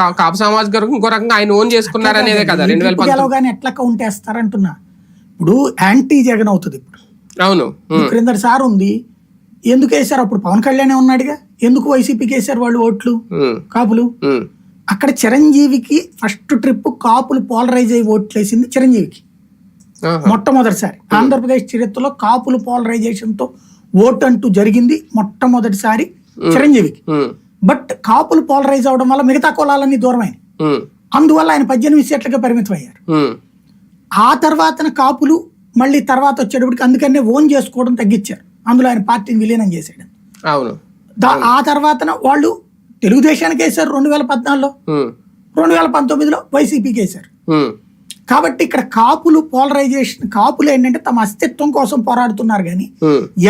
కాపు ఇంకో రకంగా ఆయన ఓన్ చేసుకున్నారు అనేదే కదా రెండు వేల పంతొమ్మిది. ఎట్లా కౌంట్ వేస్తారంటున్నా ఇప్పుడు యాంటీ జగన్ అవుతుంది ఇప్పుడు. అవును. క్రిందటి సార్ ఉంది. ఎందుకు వేశారు అప్పుడు పవన్ కళ్యాణ్ ఉన్నాడుగా. ఎందుకు వైసీపీకి వేశారు వాళ్ళు ఓట్లు? కాపులు? అక్కడ చిరంజీవికి ఫస్ట్ ట్రిప్ కాపులు పోలరైజ్ అయ్యి ఓట్లు వేసింది చిరంజీవికి. మొట్టమొదటిసారి. ఆంధ్రప్రదేశ్ చరిత్రలో కాపులు పోలరైజేషన్తో ఓటు అంటూ జరిగింది మొట్టమొదటిసారి చిరంజీవికి. బట్ కాపులు పోలరైజ్ అవడం వల్ల మిగతా కులాలన్నీ దూరమైనవి. అందువల్ల ఆయన పద్దెనిమిది సీట్లకే పరిమితం అయ్యారు ఆ తర్వాతన కాపులు మళ్ళీ తర్వాత వచ్చేటప్పటికి అందుకనే ఓన్ చేసుకోవడం తగ్గించారు. అందులో ఆయన పార్టీని విలీనం చేశాడు. అవును. ఆ తర్వాతన వాళ్ళు తెలుగుదేశానికి వేశారు రెండు వేల పద్నాలుగులో. రెండు వేల పంతొమ్మిదిలో వైసీపీకి వేశారు. కాబట్టి ఇక్కడ కాపులు పోలరైజేషన్ కాపులు ఏంటంటే తమ అస్తిత్వం కోసం పోరాడుతున్నారు కానీ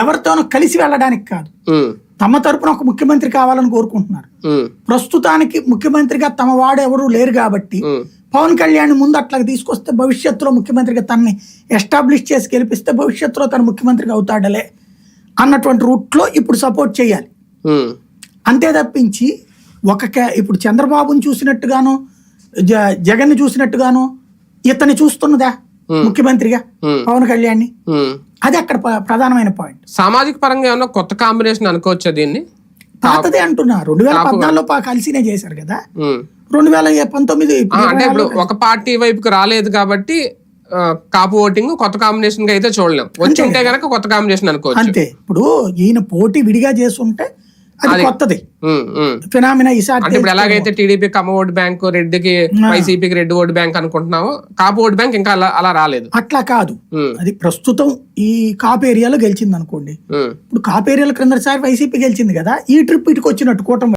ఎవరితోనో కలిసి వెళ్ళడానికి కాదు. తమ తరపున ఒక ముఖ్యమంత్రి కావాలని కోరుకుంటున్నారు. ప్రస్తుతానికి ముఖ్యమంత్రిగా తమ వాడు ఎవరు లేరు కాబట్టి పవన్ కళ్యాణ్ ముందు అట్లా తీసుకొస్తే భవిష్యత్తులో ముఖ్యమంత్రిగా తనని ఎస్టాబ్లిష్ చేసి గెలిపిస్తే భవిష్యత్తులో తన ముఖ్యమంత్రిగా అవుతాడలే అన్నటువంటి రూట్లో ఇప్పుడు సపోర్ట్ చేయాలి. అంతే తప్పించి ఒక ఇప్పుడు చంద్రబాబుని చూసినట్టుగాను జగన్ చూసినట్టుగాను ఇతన్ని చూస్తున్నదా ముఖ్యమంత్రిగా. పవన్ కళ్యాణ్ ఉమ్. అది అక్కడ ప్ర- ప్రధానమైన పాయింట్. సామాజిక పరంగా ఏమన్నా కొత్త కాంబినేషన్ అనుకోవచ్చా దీన్ని? పాతదే అంటున్నా రెండు వేల పద్నాలుగులో కలిసినే చేశారు కదా. రెండు వేల పంతొమ్మిది అంటే ఇప్పుడు ఒక పార్టీ వైపుకి రాలేదు కాబట్టి కాపు ఓటింగ్ కొత్త కాంబినేషన్గా అయితే చూడలేం. వచ్చి ఉంటే గనక కొత్త కాంబినేషన్ అనుకోవచ్చు. అంతే. ఇప్పుడు ఈయన పోటీ విడిగా చేస్తుంటే అది కొత్తది. ఫినామినా ఈసారి ఇప్పుడు ఎలాగైతే టీడీపీ కమ్మ ఓట్ బ్యాంక్ రెడ్డికి వైసీపీకి రెడ్డి ఓట్ బ్యాంక్ అనుకుంటున్నామో కాపు ఓట్ బ్యాంక్ ఇంకా అలా అలా రాలేదు. అట్లా కాదు. అది ప్రస్తుతం ఈ కాపు ఏరియాలో గెలిచింది అనుకోండి. ఇప్పుడు కాపు ఏరియాలో క్రిందసారి వైసీపీ గెలిచింది కదా ఈ ట్రిప్ ఇటుకు వచ్చినట్టు కూటమి